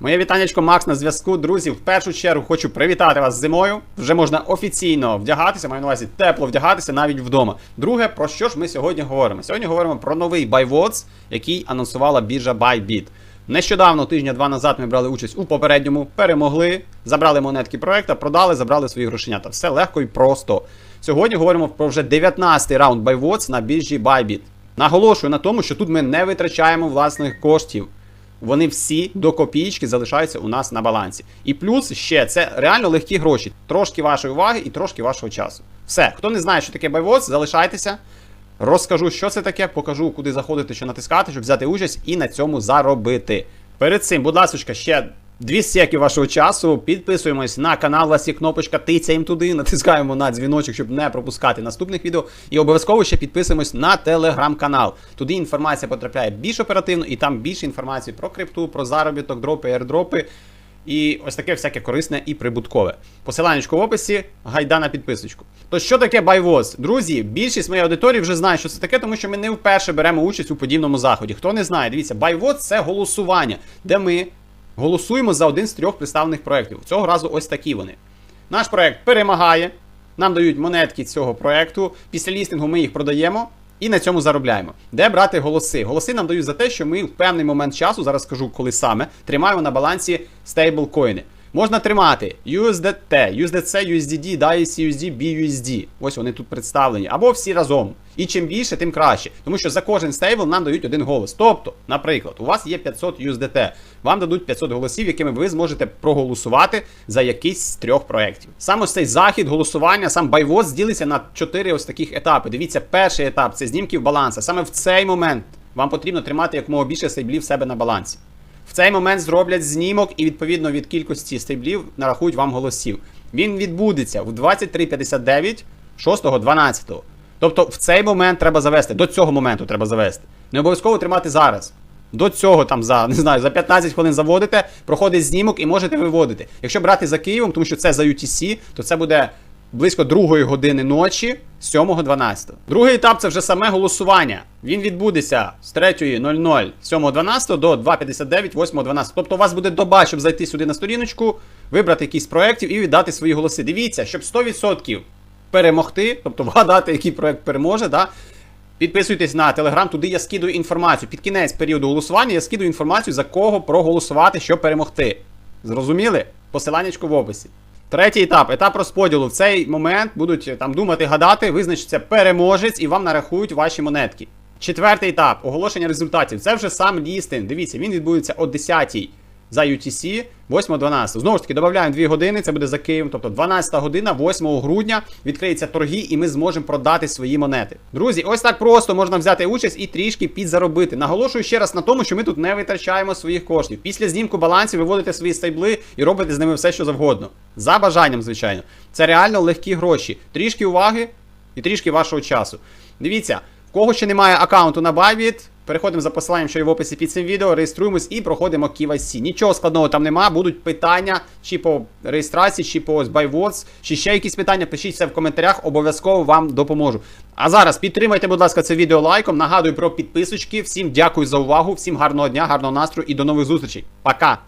Моє вітаннячко Макс на зв'язку. Друзі, в першу чергу хочу привітати вас зимою. Вже можна офіційно вдягатися, маю на увазі тепло вдягатися навіть вдома. Друге, про що ж ми сьогодні говоримо? Сьогодні говоримо про новий BuyWords, який анонсувала біржа Bybit. Нещодавно, тижня-два назад, ми брали участь у попередньому, перемогли, забрали монетки проекта, продали, забрали свої грошенята. Все легко і просто. Сьогодні говоримо про вже 19-й раунд BuyWords на біржі Bybit. Наголошую на тому, що тут ми не витрачаємо власних коштів. Вони всі до копійки залишаються у нас на балансі. І плюс ще це реально легкі гроші. Трошки вашої уваги і трошки вашого часу. Все, хто не знає, що таке байвоз, залишайтеся. Розкажу, що це таке, покажу, куди заходити, що натискати, щоб взяти участь і на цьому заробити. Перед цим, будь ласка, ще дві секи вашого часу. Підписуємось на канал, у вас є кнопочка, тицяємо туди, натискаємо на дзвіночок, щоб не пропускати наступних відео. І обов'язково ще підписуємось на телеграм-канал. Туди інформація потрапляє більш оперативно, і там більше інформації про крипту, про заробіток, дропи, аірдропи. І ось таке всяке корисне і прибуткове. Посиланнячко в описі, гайда на підписочку. То що таке байвоз? Друзі, більшість моєї аудиторії вже знає, що це таке, тому що ми не вперше беремо участь у подібному заході. Хто не знає, дивіться, байвоз це голосування, де ми голосуємо за один з трьох представлених проєктів. Цього разу ось такі вони. Наш проєкт перемагає, нам дають монетки цього проєкту. Після лістингу ми їх продаємо. І на цьому заробляємо. Де брати голоси? Голоси нам дають за те, що ми в певний момент часу, зараз скажу коли саме, тримаємо на балансі стейблкоїни. Можна тримати USDT, USDC, USDD, DICE, USD, BUSD. Ось вони тут представлені. Або всі разом. І чим більше, тим краще. Тому що за кожен стейбл нам дають один голос. Тобто, наприклад, у вас є 500 USDT, вам дадуть 500 голосів, якими ви зможете проголосувати за якийсь з трьох проєктів. Саме цей захід голосування, сам байвоз ділиться на чотири ось таких етапи. Дивіться, перший етап це знімків баланса. Саме в цей момент вам потрібно тримати якомога більше стейблів в себе на балансі. В цей момент зроблять знімок і відповідно від кількості стейблів нарахують вам голосів. Він відбудеться в 23.59 6.12. Тобто в цей момент треба завести, до цього моменту треба завести. Не обов'язково тримати зараз. До цього там за не знаю, за 15 хвилин заводите, проходить знімок і можете виводити. Якщо брати за Києвом, тому що це за UTC, то це буде близько 2 години ночі 7.12. Другий етап це вже саме голосування. Він відбудеться з 3.00 7.12 до 2.59 8.12. Тобто у вас буде доба, щоб зайти сюди на сторіночку, вибрати якийсь проєктів і віддати свої голоси. Дивіться, щоб 100% перемогти, тобто вгадати, який проєкт переможе. Да? Підписуйтесь на телеграм, туди я скидую інформацію. Під кінець періоду голосування я скидую інформацію, за кого проголосувати, щоб перемогти. Зрозуміли? Посиланнячко в описі. Третій етап етап розподілу. В цей момент будуть е, там думати, гадати, визначиться переможець і вам нарахують ваші монетки. Четвертий етап оголошення результатів. Це вже сам лістинг. Дивіться, він відбудеться о 10 за UTC 8.12. Знову ж таки, додаємо 2 години, це буде за Києвом. Тобто 12 година, 8 грудня відкриються торги, і ми зможемо продати свої монети. Друзі, ось так просто можна взяти участь і трішки підзаробити. Наголошую ще раз на тому, що ми тут не витрачаємо своїх коштів. Після знімку балансів виводите свої стейбли і робите з ними все, що завгодно. За бажанням, звичайно. Це реально легкі гроші. Трішки уваги і трішки вашого часу. Дивіться, в кого ще немає аккаунту на Bybit, переходимо за посиланням, що є в описі під цим відео, реєструємось і проходимо KYC. Нічого складного там нема, будуть питання чи по реєстрації, чи по BuyWords, чи ще якісь питання, пишіть це в коментарях, обов'язково вам допоможу. А зараз підтримайте, будь ласка, це відео лайком. Нагадую про підписочки. Всім дякую за увагу, всім гарного дня, гарного настрою і до нових зустрічей. Пока!